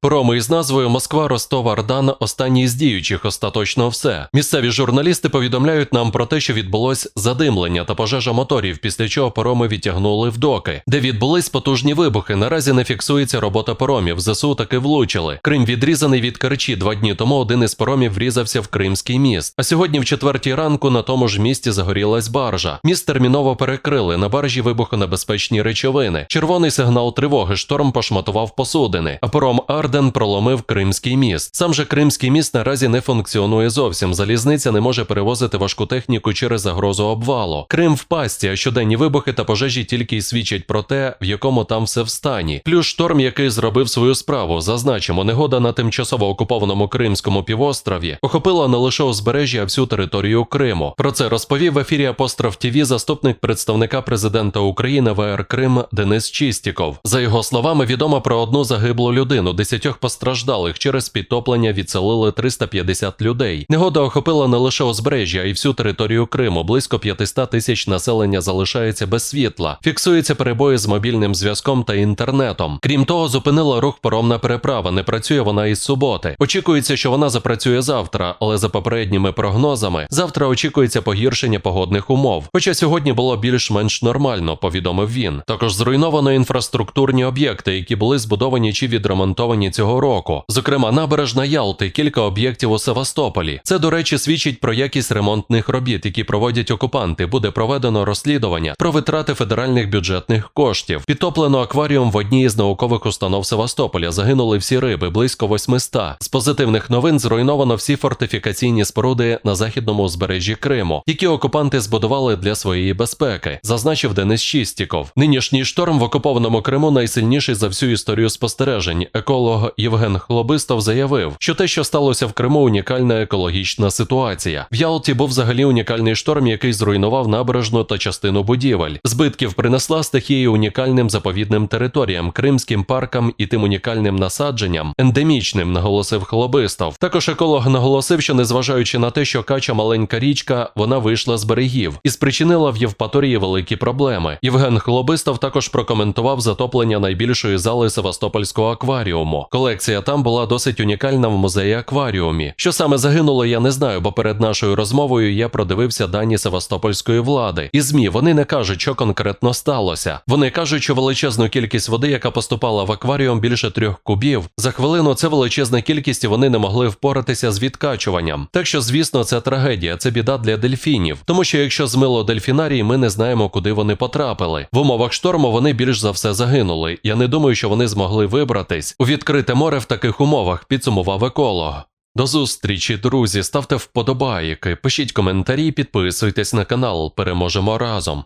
Промо із назвою Москва Ростов Ардан останній з діючих остаточно все. Місцеві журналісти повідомляють нам про те, що відбулось задимлення та пожежа моторів, після чого пороми відтягнули в доки, де відбулись потужні вибухи. Наразі не фіксується робота поромів. ЗСУ таки влучили. Крим відрізаний від Керчі. Два дні тому один із поромів врізався в Кримський міст. А сьогодні, в четвертій ранку, на тому ж місці загорілась баржа. Міст терміново перекрили. На баржі вибухонебезпечні речовини. Червоний сигнал тривоги. Шторм пошматував посудини. А паром Арден проломив Кримський міст. Сам же Кримський міст наразі не функціонує зовсім. Залізниця не може перевозити важку техніку через загрозу обвалу. Крим в пасті, а щоденні вибухи та пожежі тільки й свідчать про те, в якому там все в стані. Плюс шторм, який зробив свою справу. Зазначимо, негода на тимчасово окупованому Кримському півострові охопила не лише узбережжя, а всю територію Криму. Про це розповів в ефірі Апостроф ТІВІ заступник представника президента України ВР Крим Денис Чистіков. За його словами, відомо про одну загиблу людину, десятьох постраждалих через підтоплення відселили 350 людей. Негода охопила не лише узбережжя, а й всю територію Криму. Близько 500 тисяч населення залишається без світла. Фіксуються перебої з мобільним зв'язком та інтернетом. Крім того, зупинила рух паромна переправа. Не працює вона із суботи. Очікується, що вона запрацює завтра, але за попередніми прогнозами, завтра очікується погіршення погодних умов. Хоча сьогодні було більш-менш нормально, повідомив він. Також зруйновано інфраструктурні об'єкти, які були збудовані чи відремонтовані цього року. Зокрема, набережна Ялти, кілька об'єктів у Севастополі. Це, до речі, свідчить про якість ремонтних робіт, які проводять окупанти. Буде проведено розслідування про витрати федеральних бюджетних коштів. Підтоплено акваріум в одній із наукових установ Севастополя. Загинули всі риби, близько 800. З позитивних новин зруйновано всі фортифікаційні споруди на західному узбережжі Криму, які окупанти збудували для своєї безпеки, зазначив Денис Чістіков. Нинішній шторм в окупованому Криму найсильніший за всю історію спостережень. Еколог Євген Хлобистов заявив, що те, що сталося в Криму, унікальна екологічна ситуація. В Ялті був взагалі унікальний шторм, який зруйнував набережну та частину будівель. Збитків принесла стихія унікальним заповідним територіям, кримським паркам і тим унікальним насадженням, ендемічним, наголосив Хлобистов. Також еколог наголосив, що незважаючи на те, що кача маленька річка, вона вийшла з берегів і спричинила в Євпаторії великі проблеми. Євген Хлобистов також прокоментував затоплення найбільшої зали Севастопольського акваріуму. Колекція там була досить унікальна в музеї акваріумі. Що саме загинуло, я не знаю, бо перед нашою розмовою я продивився дані Севастопольської влади. І ЗМІ вони не кажуть, що конкретно сталося. Вони кажуть, що величезну кількість води, яка поступала в акваріум більше трьох кубів, за хвилину це величезна кількість, і вони не могли впоратися з відкачуванням. Так що, звісно, це трагедія, це біда для дельфінів. Тому що якщо змило дельфінарій, ми не знаємо, куди вони потрапили. В умовах шторму вони більш за все загинули. Я не думаю, що вони змогли вибратись у відкрите море в таких умовах, підсумував еколог. До зустрічі, друзі. Ставте вподобайки, пишіть коментарі, підписуйтесь на канал. Переможемо разом.